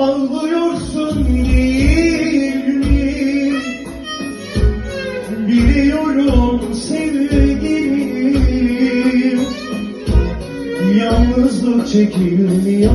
biliyorsun değil mi? Biliyorum sevgilim Yalnızlık çekilmiyor